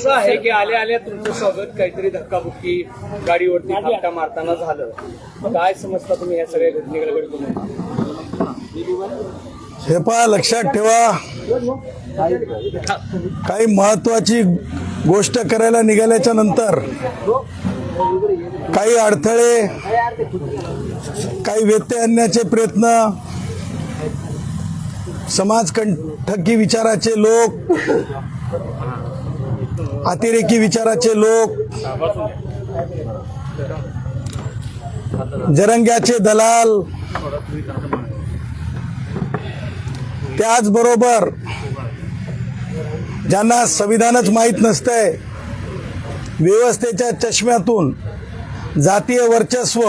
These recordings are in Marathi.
असं आहे की आल्या आल्या तुमचं स्वागत काहीतरी धक्काबुक्की गाडीवरती धक्का मारताना झालं. काय समजता तुम्ही या सगळ्या घटनेकडे तुम्ही हे पहा लक्षात ठेवा. काही महत्वाची गोष्ट करायला निघाल्याच्या नंतर काही अडथळे काही व्यत्यय आणण्याचे प्रयत्न समाजकंठकी विचाराचे लोक अतिरेकी विचाराचे लोक जरंग्याचे दलाल. त्याचबरोबर ज्यांना संविधानच माहीत नसतंय व्यवस्थेच्या चष्म्यातून जातीय वर्चस्व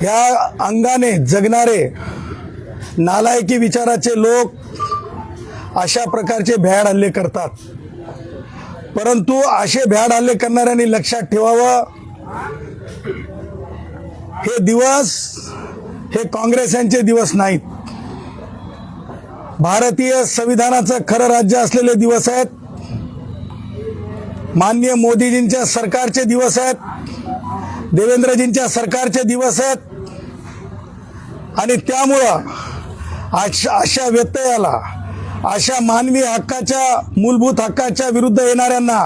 ह्या अंगाने जगणारे नालायकी विचाराचे लोक अशा प्रकारचे भ्याड हल्ले करतात. परंतु असे भ्याड हल्ले करणाऱ्यांनी लक्षात ठेवावं. हे दिवस हे काँग्रेस यांचे दिवस नाहीत. भारतीय संविधानाचं खरं राज्य असलेले दिवस आहेत. माननीय मोदीजींच्या सरकारचे दिवस आहेत. देवेंद्रजींच्या सरकारचे दिवस आहेत. आणि त्यामुळं अशा अशा व्यत्ययाला अशा मानवी हक्काच्या मूलभूत हक्काच्या विरुद्ध येणाऱ्यांना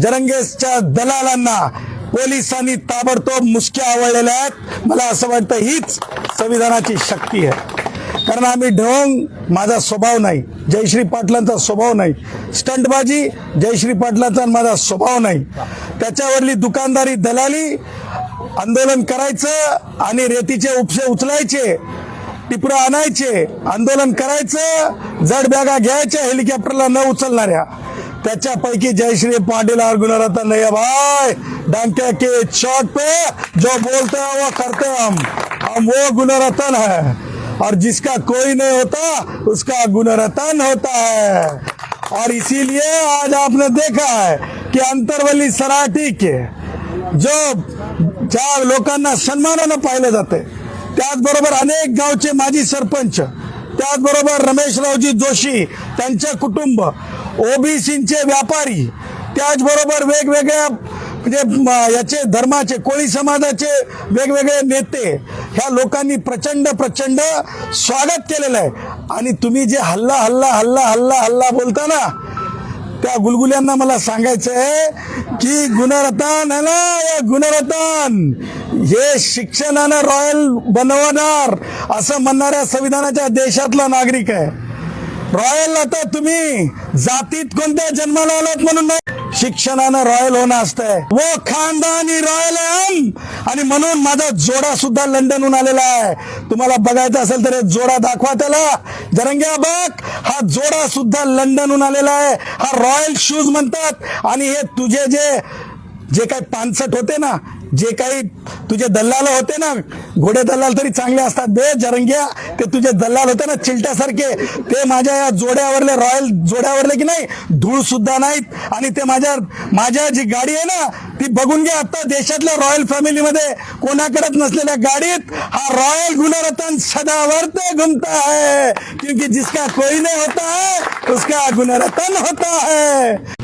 जरंगेसच्या दलालांना पोलिसांनी ताबडतोब मुसक्या आवडलेल्या आहेत. मला असं वाटतं हीच संविधानाची शक्ती आहे. कारण आम्ही ढवंग माझा स्वभाव नाही. जयश्री पाटलांचा स्वभाव नाही. स्टंटबाजी जयश्री पाटलांचा माझा स्वभाव नाही. त्याच्यावरली दुकानदारी दलाली आंदोलन करायचं आणि रेतीचे उपसे उचलायचे टिपरं आणायचे आंदोलन करायचं जड बॅगा घ्यायच्या हेलिकॉप्टरला न उचलणाऱ्या. त्याच्यापैकी जयश्री पांडेला और गुणरत्न नहीं है भाई डंके के शॉट पे जो बोलते हैं वो करते हैं हम. हम वो गुणरत्न है. और जिसका कोई नहीं होता उसका गुणरत्न होता है. और इसीलिए आज आपने देखा है कि अंतरवली सराठी के जो ज्या लोकांना सन्मानानं पाहिलं जाते त्याचबरोबर अनेक गावचे माजी सरपंच त्याचबरोबर रमेशरावजी जोशी त्यांचे कुटुंब ओबीसीचे व्यापारी त्याचबरोबर वेगवेगळ्या म्हणजे याचे धर्माचे कोळी समाजाचे वेगवेगळे नेते ह्या लोकांनी प्रचंड प्रचंड स्वागत केलेलं आहे. आणि तुम्ही जे हल्ला हल्ला हल्ला हल्ला हल्ला बोलता ना त्या गुलगुल्यांना मला सांगायचं आहे की गुणरत्न आहे ना या गुणरत्न हे शिक्षणानं रॉयल बनवणार असं म्हणणाऱ्या संविधानाच्या देशातला नागरिक आहे. रॉयल आता तुम्ही जातीत कोणत्या जन्माला आलात म्हणून नाही. शिक्षणानं रॉयल होणं असतंय. वो खानदानी रॉयल हम. आणि म्हणून माझा जोडा सुद्धा लंडनहून आलेला आहे. तुम्हाला बघायचं असेल तर जोडा दाखवा त्याला. जरंग्या बघ हा जोडा सुद्धा लंडनहून आलेला आहे. हा रॉयल शूज म्हणतात. आणि हे तुझे जे जे काही पानसट होते ना जे काही तुझे दल्लाल होते ना घोडे दल्लाल तरी चांगले असतात बे जरंग्या. ते तुझे दल्लाल होते ना चिलट्यासारखे. ते माझ्या या जोड्यावरले रॉयल जोड्यावरले की नाही धूळ सुद्धा नाहीत. आणि ते माझ्या माझ्या जी गाडी आहे ना ती बघून घ्या आता देशातल्या रॉयल फॅमिलीमध्ये कोणाकडेच नसलेल्या गाडीत हा रॉयल गुणरत्न सदावर्त घुमता है. क्योंकि जिसका कोई नाही होता है उसका गुणरत्न होता है.